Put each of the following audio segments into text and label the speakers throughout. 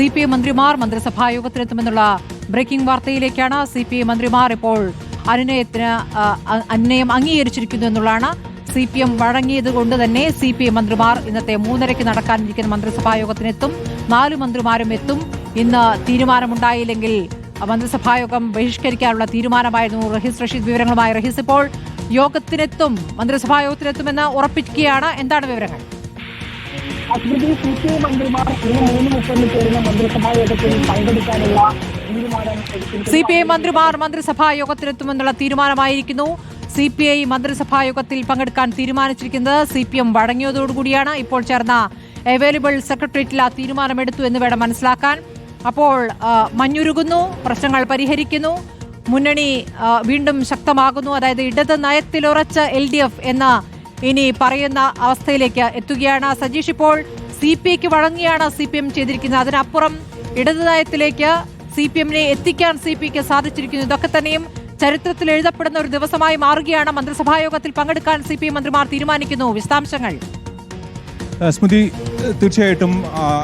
Speaker 1: C P M മന്ത്രിമാർ മന്ത്രിസഭാ യോഗത്തിലെത്തുമെന്നുള്ള ബ്രേക്കിംഗ് വാർത്തയിലേക്കാണ് സി പി എം മന്ത്രിമാർ ഇപ്പോൾ അനുനയത്തിന് അനുനയം അംഗീകരിച്ചിരിക്കുന്നു എന്നുള്ളതാണ് സി പി എം വഴങ്ങിയത് കൊണ്ട് തന്നെ സി പി എം മന്ത്രിമാർ ഇന്നത്തെ മൂന്നരയ്ക്ക് നടക്കാനിരിക്കുന്ന മന്ത്രിസഭാ യോഗത്തിനെത്തും നാല് മന്ത്രിമാരും എത്തും. ഇന്ന് തീരുമാനമുണ്ടായില്ലെങ്കിൽ മന്ത്രിസഭായോഗം ബഹിഷ്കരിക്കാനുള്ള തീരുമാനമായിരുന്നു റഹീസ് റഷീദ് വിവരങ്ങളുമായി. റഹീസ് ഇപ്പോൾ യോഗത്തിനെത്തും മന്ത്രിസഭാ യോഗത്തിനെത്തുമെന്ന് ഉറപ്പിക്കുകയാണ്. എന്താണ് വിവരങ്ങൾ?
Speaker 2: അസ്മൃതി സി പി ഐ മന്ത്രിമാർ ഇന്ന് മൂന്ന് മുപ്പതിന് ചേരുന്ന മന്ത്രിസഭാ യോഗത്തിൽ പങ്കെടുക്കാനുള്ള
Speaker 1: സി പി ഐ മന്ത്രിമാർ മന്ത്രിസഭാ യോഗത്തിലെത്തുമെന്നുള്ള തീരുമാനമായിരിക്കുന്നു. സി പി ഐ മന്ത്രിസഭാ യോഗത്തിൽ പങ്കെടുക്കാൻ തീരുമാനിച്ചിരിക്കുന്നത് സി പി എം വഴങ്ങിയതോടുകൂടിയാണ് ഇപ്പോൾ ചേർന്ന അവൈലബിൾ സെക്രട്ടേറിയറ്റിൽ ആ തീരുമാനമെടുത്തു എന്ന് വേണം മനസ്സിലാക്കാൻ. അപ്പോൾ മഞ്ഞുരുകുന്നു പ്രശ്നങ്ങൾ പരിഹരിക്കുന്നു. മുന്നണി വീണ്ടും ശക്തമാകുന്നു. അതായത് ഇടത് നയത്തിലുറച്ച് എൽ ഡി എഫ് എന്ന ഇനി പറയുന്ന അവസ്ഥയിലേക്ക് എത്തുകയാണ്. സജീഷ് ഇപ്പോൾ സി പി ഐക്ക് വഴങ്ങിയാണ് സി പി എം ചെയ്തിരിക്കുന്നത്. അതിനപ്പുറം ഇടതുനയത്തിലേക്ക് സി പി എമ്മിനെ എത്തിക്കാൻ സി പി ഐക്ക് സാധിച്ചിരിക്കുന്നു. ഇതൊക്കെ തന്നെയും ചരിത്രത്തിൽ എഴുതപ്പെടുന്ന ഒരു ദിവസമായി മാറുകയാണ്. മന്ത്രിസഭായോഗത്തിൽ പങ്കെടുക്കാൻ സി പി എം മന്ത്രിമാർ തീരുമാനിക്കുന്നു. വിശദാംശങ്ങൾ.
Speaker 3: സ്മൃതി തീർച്ചയായിട്ടും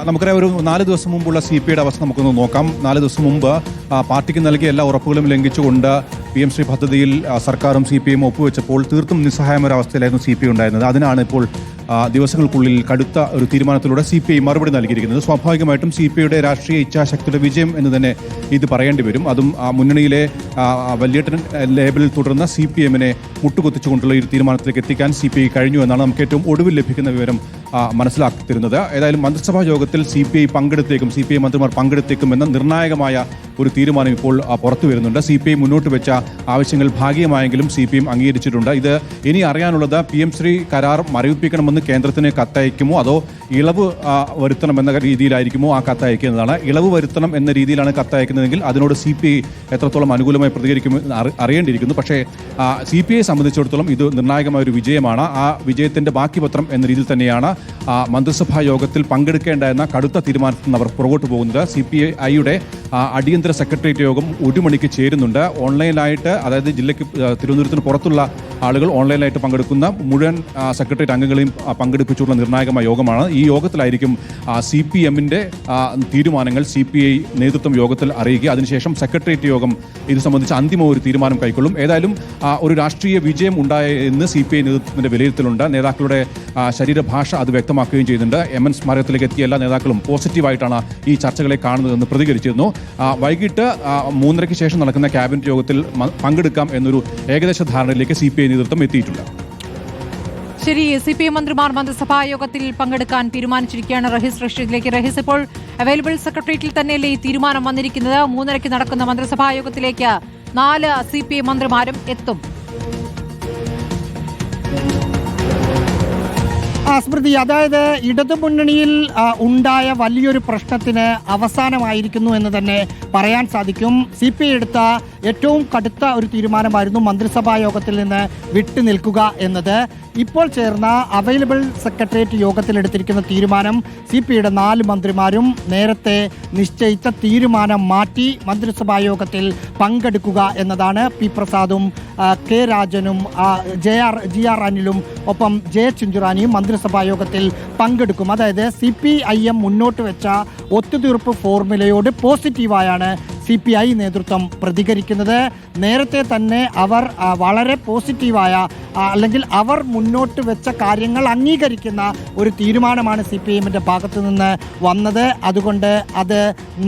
Speaker 3: നമുക്കറിയാം ഒരു നാല് ദിവസം മുമ്പുള്ള സി പി ഐയുടെ അവസ്ഥ നമുക്കൊന്ന് നോക്കാം. നാല് ദിവസം മുമ്പ് പാർട്ടിക്ക് നൽകിയ എല്ലാ ഉറപ്പുകളും ലംഘിച്ചുകൊണ്ട് പി എം ശ്രീ പദ്ധതിയിൽ സർക്കാരും സി പി എം ഒപ്പുവെച്ചപ്പോൾ തീർത്തും നിസ്സഹായമൊരവസ്ഥയിലായിരുന്നു സി പി ഉണ്ടായിരുന്നത്. അതിനാണ് ഇപ്പോൾ ദിവസങ്ങൾക്കുള്ളിൽ കടുത്ത ഒരു തീരുമാനത്തിലൂടെ സി പി ഐ മറുപടി നൽകിയിരിക്കുന്നത്. സ്വാഭാവികമായിട്ടും സി പി ഐയുടെ രാഷ്ട്രീയ ഇച്ഛാശക്തിയുടെ വിജയം എന്ന് തന്നെ ഇത് പറയേണ്ടി വരും. അതും മുന്നണിയിലെ ആ, ലേബലിൽ തുടർന്ന സി പി എമ്മിനെ മുട്ടുകുത്തിച്ചുകൊണ്ടുള്ള ഒരു തീരുമാനത്തിലേക്ക് എത്തിക്കാൻ സി പി ഐ കഴിഞ്ഞു എന്നാണ് നമുക്ക് ഏറ്റവും ഒടുവിൽ ലഭിക്കുന്ന വിവരം മനസ്സിലാക്കി തരുന്നത് ഏതായാലും മന്ത്രിസഭാ യോഗത്തിൽ സി പി ഐ പങ്കെടുത്തേക്കും സി പി ഐ മന്ത്രിമാർ പങ്കെടുത്തേക്കും എന്ന നിർണായകമായ ഒരു തീരുമാനം ഇപ്പോൾ പുറത്തു വരുന്നുണ്ട്. സി പി ഐ മുന്നോട്ട് വെച്ച ആവശ്യങ്ങൾ ഭാഗികമായെങ്കിലും സി പി എം അംഗീകരിച്ചിട്ടുണ്ട്. ഇത് ഇനി അറിയാനുള്ളത് പി എം ശ്രീ കരാർ മരവിപ്പിക്കണമെന്ന് കേന്ദ്രത്തിന് കത്തയക്കുമോ? അതോ ഇളവ് വരുത്തണമെന്ന രീതിയിലായിരിക്കുമോ ആ കത്തയക്കുന്നതാണ് ഇളവ് വരുത്തണം എന്ന രീതിയിലാണ് കത്തയക്കുന്നതെങ്കിൽ അതിനോട് സി പി ഐ എത്രത്തോളം അനുകൂലമായി പ്രതികരിക്കുമെന്ന് അറിയേണ്ടിയിരിക്കുന്നു. പക്ഷേ സി പി ഐ സംബന്ധിച്ചിടത്തോളം ഇത് നിർണായകമായ ഒരു വിജയമാണ്. ആ വിജയത്തിന്റെ ബാക്കി പത്രം എന്ന രീതിയിൽ തന്നെയാണ് മന്ത്രിസഭാ യോഗത്തിൽ പങ്കെടുക്കേണ്ട എന്ന കടുത്ത തീരുമാനത്തിൽ നിന്ന് അവർ പുറകോട്ട് പോകുന്നത്. സി പി ഐയുടെ അടിയന്തര സെക്രട്ടേറിയറ്റ് യോഗം ഒരു മണിക്ക് ചേരുന്നുണ്ട്. ഓൺലൈനായിട്ട് അതായത് ജില്ലയ്ക്ക് തിരുവനന്തപുരത്തിന് പുറത്തുള്ള ആളുകൾ ഓൺലൈനായിട്ട് പങ്കെടുക്കുന്ന മുഴുവൻ സെക്രട്ടേറിയറ്റ് അംഗങ്ങളെയും പങ്കെടുപ്പിച്ചുള്ള നിർണായകമായ യോഗമാണ്. ഈ യോഗത്തിലായിരിക്കും സി പി എമ്മിന്റെ തീരുമാനങ്ങൾ സി പി ഐ നേതൃത്വം യോഗത്തിൽ അറിയുക അതിനുശേഷം സെക്രട്ടേറിയറ്റ് യോഗം ഇത് സംബന്ധിച്ച് അന്തിമ ഒരു തീരുമാനം കൈക്കൊള്ളും. ഏതായാലും ഒരു രാഷ്ട്രീയ വിജയം ഉണ്ടായ എന്ന് സി പി ഐ നേതൃത്വത്തിന്റെ വിലയിരുത്തലുണ്ട്. നേതാക്കളുടെ ശരീരഭാഷ അത് വ്യക്തമാക്കുകയും ചെയ്യുന്നുണ്ട്. എം എൻ സ്മാരകത്തിലേക്ക് എത്തിയ എല്ലാ നേതാക്കളും പോസിറ്റീവായിട്ടാണ് ഈ ചർച്ചകളെ കാണുന്നതെന്ന് പ്രതികരിച്ചിരുന്നു. വൈകിട്ട് മൂന്നരയ്ക്ക് ശേഷം നടക്കുന്ന ക്യാബിനറ്റ് യോഗത്തിൽ പങ്കെടുക്കാം എന്നൊരു ഏകദേശ ധാരണയിലേക്ക് സി പി ഐ നേതൃത്വം എത്തിയിട്ടുണ്ട്.
Speaker 1: ശരി സി പി എം മന്ത്രിമാർ മന്ത്രിസഭാ യോഗത്തിൽ പങ്കെടുക്കാൻ തീരുമാനിച്ചിരിക്കുകയാണ് റഹീസ് റഷീദിലേക്ക്. റഹീസ് ഇപ്പോൾ അവൈലബിൾ സെക്രട്ടേറിയറ്റിൽ തന്നെയല്ലേ ഈ തീരുമാനം വന്നിരിക്കുന്നത്? മൂന്നരയ്ക്ക് നടക്കുന്ന മന്ത്രിസഭാ യോഗത്തിലേക്ക് നാല് സി പി എം മന്ത്രിമാരും എത്തും.
Speaker 2: സ്മൃതി അതായത് ഇടതുമുന്നണിയിൽ ഉണ്ടായ വലിയൊരു പ്രശ്നത്തിന് അവസാനമായിരിക്കുന്നു എന്ന് തന്നെ പറയാൻ സാധിക്കും. സി പി ഐ എടുത്ത ഏറ്റവും കടുത്ത ഒരു തീരുമാനമായിരുന്നു മന്ത്രിസഭാ യോഗത്തിൽ നിന്ന് വിട്ടു നിൽക്കുക എന്നത്. ഇപ്പോൾ ചേർന്ന അവൈലബിൾ സെക്രട്ടേറിയറ്റ് യോഗത്തിൽ എടുത്തിരിക്കുന്ന തീരുമാനം സി പി ഐയുടെ നാല് മന്ത്രിമാരും നേരത്തെ നിശ്ചയിച്ച തീരുമാനം മാറ്റി മന്ത്രിസഭാ യോഗത്തിൽ പങ്കെടുക്കുക എന്നതാണ് പി പ്രസാദും കെ രാജനും ജെ ആർ ജി ആർ അനിലും ഒപ്പം ജെ ചിഞ്ചുറാനിയും മന്ത്രിസഭാ യോഗത്തിൽ പങ്കെടുക്കും. അതായത് സി പി ഐ എം മുന്നോട്ട് വെച്ച ഒത്തുതീർപ്പ് ഫോർമുലയോട് പോസിറ്റീവായാണ് സി പി ഐ നേതൃത്വം പ്രതികരിക്കുന്നത്. നേരത്തെ തന്നെ അവർ വളരെ പോസിറ്റീവായ അല്ലെങ്കിൽ അവർ മുന്നോട്ട് വെച്ച കാര്യങ്ങൾ അംഗീകരിക്കുന്ന ഒരു തീരുമാനമാണ് സി പി എമ്മിന്റെ ഭാഗത്തു നിന്ന് വന്നത്. അതുകൊണ്ട് അത്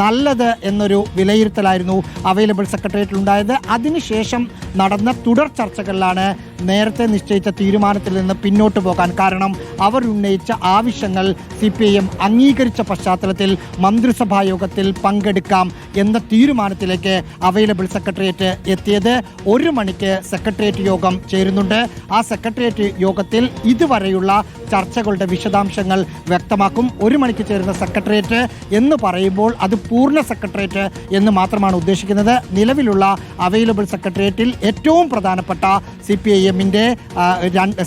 Speaker 2: നല്ലത് എന്നൊരു വിലയിരുത്തലായിരുന്നു അവൈലബിൾ സെക്രട്ടേറിയറ്റിൽ ഉണ്ടായത് അതിനുശേഷം നടന്ന തുടർ ചർച്ചകളിലാണ് നേരത്തെ നിശ്ചയിച്ച തീരുമാനത്തിൽ നിന്ന് പിന്നോട്ട് പോകാൻ കാരണം അവർ ഉന്നയിച്ച ആവശ്യങ്ങൾ സി പി ഐ എം അംഗീകരിച്ച പശ്ചാത്തലത്തിൽ മന്ത്രിസഭാ യോഗത്തിൽ പങ്കെടുക്കാം എന്ന തീരുമാനത്തിലേക്ക് അവൈലബിൾ സെക്രട്ടേറിയറ്റ് എത്തിയത്. ഒരു മണിക്ക് സെക്രട്ടേറിയറ്റ് യോഗം ചേരുന്നുണ്ട്. ആ സെക്രട്ടേറിയറ്റ് യോഗത്തിൽ ഇതുവരെയുള്ള ചർച്ചകളുടെ വിശദാംശങ്ങൾ വ്യക്തമാക്കും. ഒരു മണിക്ക് ചേരുന്ന സെക്രട്ടേറിയറ്റ് എന്ന് പറയുമ്പോൾ അത് പൂർണ സെക്രട്ടേറിയറ്റ് എന്ന് മാത്രമാണ് ഉദ്ദേശിക്കുന്നത്. നിലവിലുള്ള അവൈലബിൾ സെക്രട്ടേറിയറ്റിൽ ഏറ്റവും പ്രധാനപ്പെട്ട സി പി ഐ എമ്മിന്റെ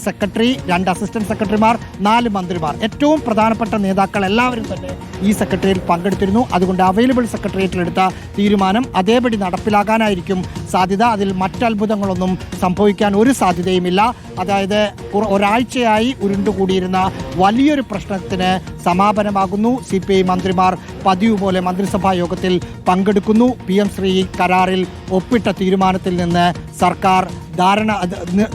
Speaker 2: സെക്രട്ടറി രണ്ട് അസിസ്റ്റന്റ് സെക്രട്ടറിമാർ നാല് മന്ത്രിമാർ. ഏറ്റവും പ്രധാനപ്പെട്ട നേതാക്കൾ എല്ലാവരും തന്നെ ഈ സെക്രട്ടേറിയറ്റ് പങ്കെടുത്തിരുന്നു. അതുകൊണ്ട് അവൈലബിൾ സെക്രട്ടേറിയറ്റിൽ എടുത്ത തീരുമാനം അതേപടി നടപ്പിലാകാനായിരിക്കും സാധ്യത. അതിൽ മറ്റത്ഭുതങ്ങളൊന്നും സംഭവിക്കാൻ ഒരു സാധ്യതയുമില്ല. അതായത് ഒരാഴ്ചയായി ഉരുണ്ടുകൂടി കൂടിയിരുന്ന വലിയൊരു പ്രശ്നത്തിന് സമാപനമാകുന്നു. സി പി ഐ മന്ത്രിമാർ പതിവ് പോലെ മന്ത്രിസഭാ യോഗത്തിൽ പങ്കെടുക്കുന്നു. പി എം ശ്രീ കരാറിൽ ഒപ്പിട്ട തീരുമാനത്തിൽ നിന്ന് സർക്കാർ ധാരണ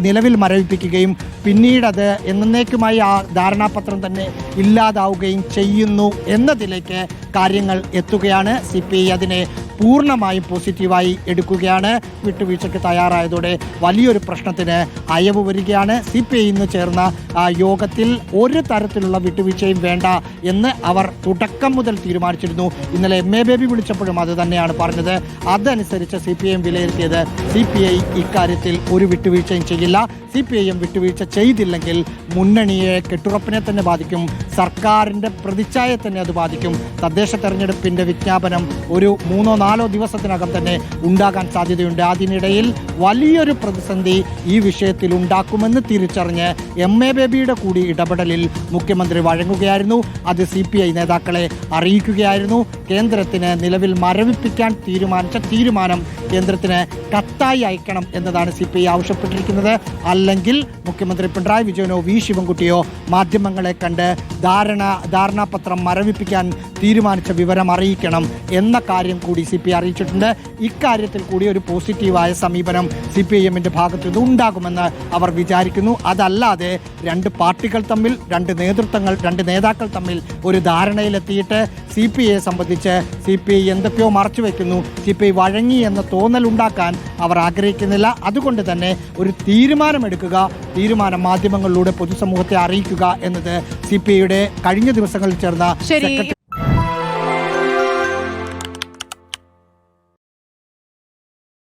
Speaker 2: നിലവിൽ മരവിപ്പിക്കുകയും പിന്നീടത് എന്നേക്കുമായി ആ ധാരണാപത്രം തന്നെ ഇല്ലാതാവുകയും ചെയ്യുന്നു എന്നതിലേക്ക് കാര്യങ്ങൾ എത്തുകയാണ്. സി അതിനെ പൂർണമായും പോസിറ്റീവായി എടുക്കുകയാണ്. വിട്ടുവീഴ്ചയ്ക്ക് തയ്യാറായതോടെ വലിയൊരു പ്രശ്നത്തിന് അയവ് വരികയാണ്. സി പി ഐ ഇന്ന് ചേർന്ന യോഗത്തിൽ ഒരു തരത്തിലുള്ള വിട്ടുവീഴ്ചയും വേണ്ട എന്ന് അവർ തുടക്കം മുതൽ തീരുമാനിച്ചിരുന്നു. ഇന്നലെ എം. എ ബേബി വിളിച്ചപ്പോഴും അത് തന്നെയാണ് പറഞ്ഞത്. അതനുസരിച്ച് സി പി ഐ എം വിലയിരുത്തിയത് സി പി ഐ ഇക്കാര്യത്തിൽ ഒരു വിട്ടുവീഴ്ചയും ചെയ്യില്ല. സി പി ഐ എം വിട്ടുവീഴ്ച ചെയ്തില്ലെങ്കിൽ മുന്നണിയെ കെട്ടുറപ്പിനെ തന്നെ ബാധിക്കും. സർക്കാരിന്റെ പ്രതിച്ഛായയെ തന്നെ അത് ബാധിക്കും. തദ്ദേശ തെരഞ്ഞെടുപ്പിന്റെ വിജ്ഞാപനം ഒരു മൂന്നോ നാലോ ദിവസത്തിനകം തന്നെ ഉണ്ടാകാൻ സാധ്യതയുണ്ട്. അതിനിടയിൽ വലിയൊരു പ്രതിസന്ധി ഈ വിഷയത്തിൽ ഉണ്ടാക്കുമെന്ന് തിരിച്ചറിഞ്ഞ് എം എ ബേബിയുടെ കൂടി ഇടപെടലിൽ മുഖ്യമന്ത്രി വഴങ്ങുകയായിരുന്നു. അത് സി പി ഐ നേതാക്കളെ അറിയിക്കുകയായിരുന്നു. കേന്ദ്രത്തിന് നിലവിൽ മരവിപ്പിക്കാൻ തീരുമാനിച്ച തീരുമാനം കേന്ദ്രത്തിന് കത്തായി അയക്കണം എന്നതാണ് സി പി ഐ ആവശ്യപ്പെട്ടിരിക്കുന്നത്. അല്ലെങ്കിൽ മുഖ്യമന്ത്രി പിണറായി വിജയനോ വി ശിവൻകുട്ടിയോ മാധ്യമങ്ങളെ കണ്ട് ധാരണ ധാരണാപത്രം മരവിപ്പിക്കാൻ തീരുമാനിച്ച വിവരം അറിയിക്കണം എന്ന കാര്യം കൂടി സി പി ഐ അറിയിച്ചിട്ടുണ്ട്. ഇക്കാര്യത്തിൽ കൂടി ഒരു പോസിറ്റീവായ സമീപനം സി പി ഐ എമ്മിന്റെ ഭാഗത്തു നിന്ന് ഉണ്ടാകുമെന്ന് അവർ വിചാരിക്കുന്നു. അതല്ലാതെ രണ്ട് പാർട്ടികൾ തമ്മിൽ രണ്ട് നേതൃത്വങ്ങൾ രണ്ട് നേതാക്കൾ തമ്മിൽ ഒരു ധാരണയിലെത്തിയിട്ട് സി പി ഐയെ സംബന്ധിച്ച് സി പി ഐ എന്തൊക്കെയോ മറച്ചു വയ്ക്കുന്നു സി പി ഐ വഴങ്ങി എന്ന തോന്നൽ ഉണ്ടാക്കാൻ അവർ ആഗ്രഹിക്കുന്നില്ല. അതുകൊണ്ട് തന്നെ ഒരു തീരുമാനമെടുക്കുക തീരുമാനം മാധ്യമങ്ങളിലൂടെ പൊതുസമൂഹത്തെ അറിയിക്കുക എന്നത് സി പി ഐയുടെ കഴിഞ്ഞ ദിവസങ്ങളിൽ ചേർന്ന